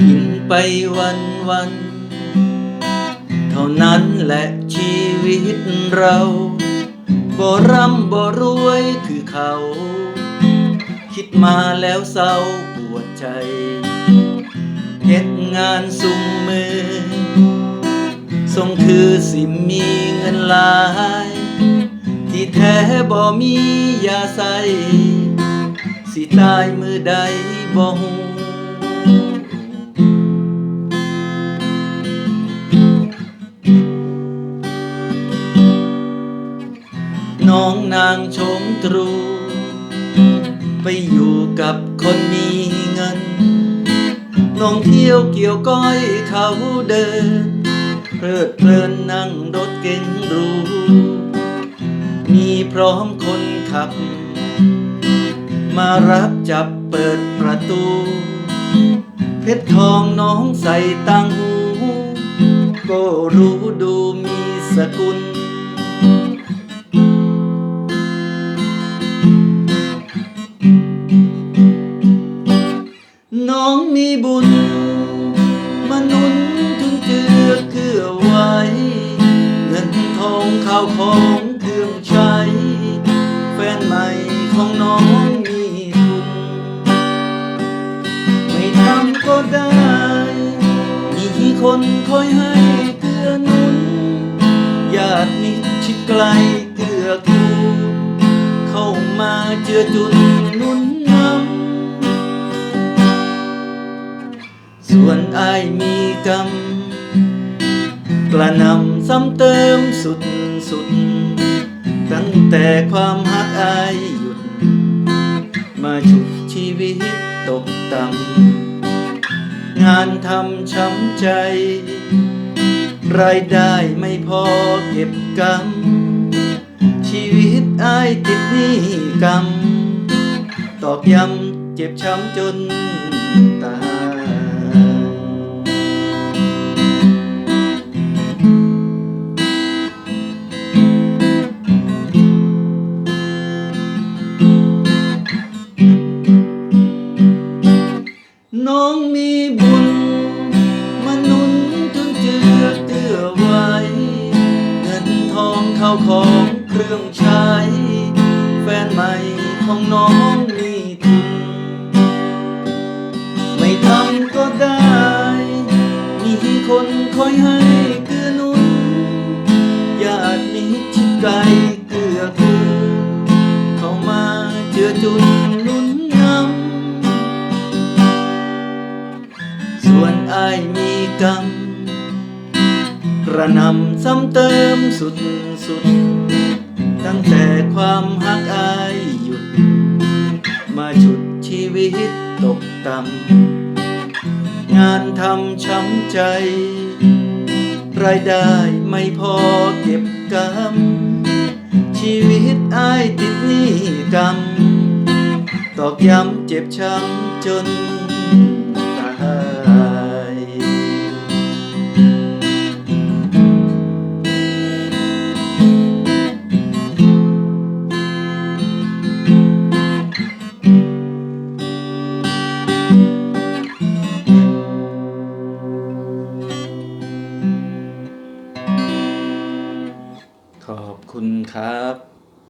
กินไปวันวัน เท่านั้นแหละชีวิตเราบ่ร่ำบ่รวยคือเขา คิดมาแล้วเศร้าปวดใจเฮ็ดงานสุ่มมือทรงคือสิมีเงินหลาย ที่แท้บ่มียาใส่สิตายมือใดบ่ฮู้ องนางชมตรู ไปอยู่กับคนมีเงินน้องเที่ยวเกี่ยวก้อยเขาเดิน เพลิดเพลินนั่งรถเก๋งรูมีพร้อมคนขับ มารับจับเปิดประตู เพชรทองน้องใส่ตังหู ก็รู้ดูมีสกุลาวของเครื่องใช้ แฟนใหม่ของน้องมีทุนไม่ทำก็ได้ มีคนคอยให้เกื้อหนุนญาติมิตรชิดไกลเกื้อกูลเข้ามาเจือจุนนุนนำส่วนไอายมีกรรมกระนำซ้ำเติมสุด สุด ตั้งแต่ความหักอายหยุด มาฉุกชีวิตตกต่ำงานทำช้ำใจ รายได้ไม่พอเก็บกำชีวิตอายติดหนี้กรรม ตอกย้ำเจ็บช้ำจนตาย องมีบุญมาหนุนจนเจือเตื้อไว้เงินทองเข้าของเครื่องใช้ แฟนใหม่ของน้องมี ส่วนอายมีกรรมกระนำซ้ำเติมสุดสุด ตั้งแต่ความหักอายหยุด มาฉุดชีวิตตกต่ำงานทำช้ำใจ รายได้ไม่พอเก็บกำชีวิตอายติดหนี้กรรมตอกย้ำเจ็บช้ำจน ครับ